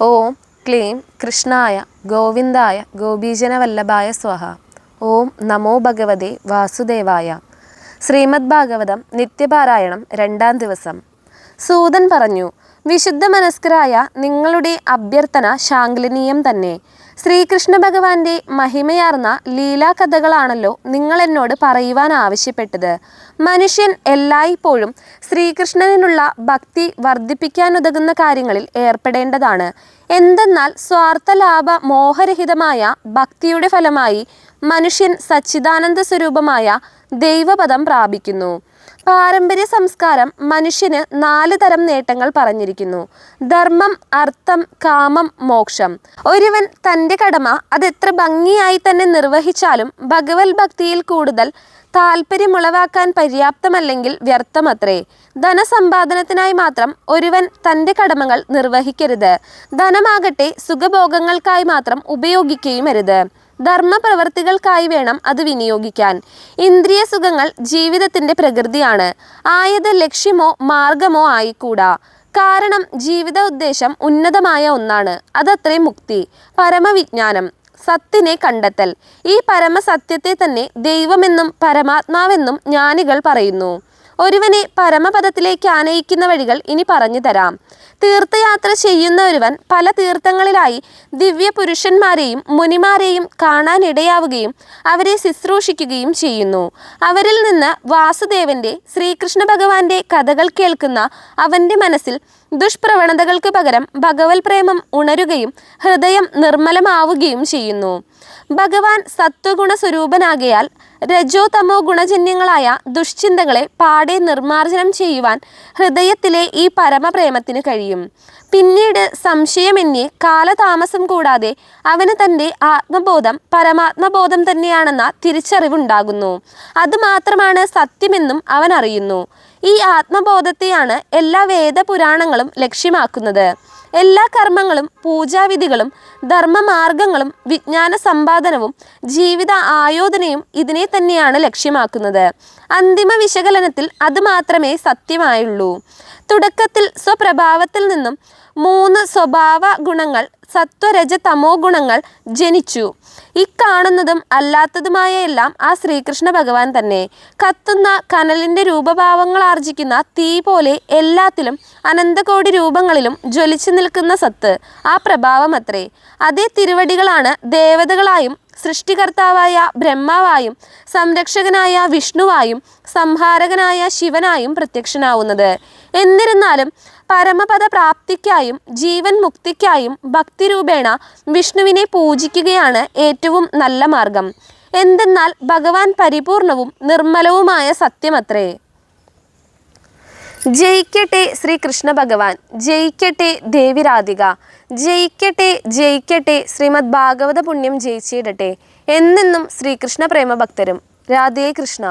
ഓം ക്ലീം കൃഷ്ണായ ഗോവിന്ദായ ഗോപീജനവല്ലഭായ സ്വഹ. ഓം നമോ ഭഗവതേ വാസുദേവായ. ശ്രീമദ് ഭാഗവതം നിത്യപാരായണം രണ്ടാം ദിവസം. സൂതൻ പറഞ്ഞു വിശുദ്ധ മനസ്കരായ നിങ്ങളുടെ അഭ്യർത്ഥന ശാംഗ്ലനീയം തന്നെ. ശ്രീകൃഷ്ണ ഭഗവാന്റെ മഹിമയാർന്ന ലീലാകഥകളാണല്ലോ നിങ്ങൾ എന്നോട് പറയുവാൻ ആവശ്യപ്പെട്ടത്. മനുഷ്യൻ എല്ലായ്പ്പോഴും ശ്രീകൃഷ്ണനിലുള്ള ഭക്തി വർദ്ധിപ്പിക്കാനുതകുന്ന കാര്യങ്ങളിൽ ഏർപ്പെടേണ്ടതാണ്. എന്തെന്നാൽ സ്വാർത്ഥലാഭ മോഹരഹിതമായ ഭക്തിയുടെ ഫലമായി മനുഷ്യൻ സച്ചിദാനന്ദ സ്വരൂപമായ ദൈവപദം പ്രാപിക്കുന്നു. പാരമ്പര്യ സംസ്കാരം മനുഷ്യന് നാല് തരം നേട്ടങ്ങൾ പറഞ്ഞിരിക്കുന്നു. ധർമ്മം അർത്ഥം കാമം മോക്ഷം. ഒരുവൻ തന്റെ കടമ അതെത്ര ഭംഗിയായി തന്നെ നിർവഹിച്ചാലും ഭഗവത് ഭക്തിയിൽ കൂടുതൽ താല്പര്യമുളവാക്കാൻ പര്യാപ്തമല്ലെങ്കിൽ വ്യർത്ഥമത്രേ. ധനസമ്പാദനത്തിനായി മാത്രം ഒരുവൻ തന്റെ കടമകൾ നിർവഹിക്കരുത്. ധനമാകട്ടെ സുഖഭോഗങ്ങൾക്കായി മാത്രം ഉപയോഗിക്കുകയുമരുത്. ധർമ്മപ്രവർത്തികൾക്കായി വേണം അത് വിനിയോഗിക്കാൻ. ഇന്ദ്രിയ സുഖങ്ങൾ ജീവിതത്തിന്റെ പ്രകൃതിയാണ്. ആയത് ലക്ഷ്യമോ മാർഗമോ ആയിക്കൂടാ. കാരണം ജീവിത ഉദ്ദേശം ഉന്നതമായ ഒന്നാണ്. അതത്രേ മുക്തി. പരമവിജ്ഞാനം. സത്തിനെ കണ്ടെത്തൽ. ഈ പരമസത്യത്തെ തന്നെ ദൈവമെന്നും പരമാത്മാവെന്നും ജ്ഞാനികൾ പറയുന്നു. ഒരുവനെ പരമപദത്തിലേക്ക് ആനയിക്കുന്ന വഴികൾ ഇനി പറഞ്ഞു തരാം. തീർത്ഥയാത്ര ചെയ്യുന്ന ഒരുവൻ പല തീർത്ഥങ്ങളിലായി ദിവ്യ പുരുഷന്മാരെയും മുനിമാരെയും കാണാനിടയാവുകയും അവരെ ശുശ്രൂഷിക്കുകയും ചെയ്യുന്നു. അവരിൽ നിന്ന് വാസുദേവന്റെ ശ്രീകൃഷ്ണ ഭഗവാന്റെ കഥകൾ കേൾക്കുന്ന അവന്റെ മനസ്സിൽ ദുഷ്പ്രവണതകൾക്ക് പകരം ഭഗവത് പ്രേമം ഉണരുകയും ഹൃദയം നിർമ്മലമാവുകയും ചെയ്യുന്നു. ഭഗവാൻ സത്വഗുണ സ്വരൂപനാകയാൽ രജോ തമോ ഗുണജന്യങ്ങളായ ദുഷ്ചിന്തകളെ പാടെ നിർമാർജനം ചെയ്യുവാൻ ഹൃദയത്തിലെ ഈ പരമപ്രേമത്തിന് കഴിയും. പിന്നീട് സംശയമെന്യേ കാലതാമസം കൂടാതെ അവന് തന്റെ ആത്മബോധം പരമാത്മബോധം തന്നെയാണെന്ന തിരിച്ചറിവുണ്ടാകുന്നു. അതുമാത്രമാണ് സത്യമെന്നും അവൻ അറിയുന്നു ഈ ആത്മബോധത്തെയാണ് എല്ലാ വേദപുരാണങ്ങളും ലക്ഷ്യമാക്കുന്നത്. എല്ലാ കർമ്മങ്ങളും പൂജാവിധികളും ധർമ്മമാർഗങ്ങളും വിജ്ഞാന സമ്പാദനവും ജീവിത ആയോധനയും ഇതിനെ തന്നെയാണ് ലക്ഷ്യമാക്കുന്നത്. അന്തിമ വിശകലനത്തിൽ അത് മാത്രമേ സത്യമായുള്ളൂ. തുടക്കത്തിൽ സ്വപ്രഭാവത്തിൽ നിന്നും മൂന്ന് സ്വഭാവ ഗുണങ്ങൾ സത്വരജ തമോ ഗുണങ്ങൾ ജനിച്ചു. ഇക്കാണുന്നതും അല്ലാത്തതുമായ എല്ലാം ആ ശ്രീകൃഷ്ണ ഭഗവാൻ തന്നെ. കത്തുന്ന കനലിന്റെ രൂപഭാവങ്ങൾ ആർജിക്കുന്ന തീ പോലെ എല്ലാത്തിലും അനന്തകോടി രൂപങ്ങളിലും ജ്വലിച്ചു സത്ത്. ആ പ്രഭാവം അത്രേ. അതേ തിരുവടികളാണ് ദേവതകളായും സൃഷ്ടികർത്താവായ ബ്രഹ്മാവായും സംരക്ഷകനായ വിഷ്ണുവായും സംഹാരകനായ ശിവനായും പ്രത്യക്ഷനാവുന്നത്. എന്നിരുന്നാലും പരമപദ പ്രാപ്തിക്കായും ജീവൻ മുക്തിക്കായും ഭക്തിരൂപേണ വിഷ്ണുവിനെ പൂജിക്കുകയാണ് ഏറ്റവും നല്ല മാർഗം. എന്തെന്നാൽ ഭഗവാൻ പരിപൂർണവും നിർമ്മലവുമായ സത്യമത്രേ ജയിക്കട്ടെ ശ്രീ കൃഷ്ണ ഭഗവാൻ ജയിക്കട്ടെ ദേവിരാധിക ജയിക്കട്ടെ ജയിക്കട്ടെ ശ്രീമദ് ഭാഗവത പുണ്യം ജയിച്ചിടട്ടെ. എന്നെന്നും ശ്രീകൃഷ്ണ പ്രേമഭക്തരും രാധേ കൃഷ്ണ.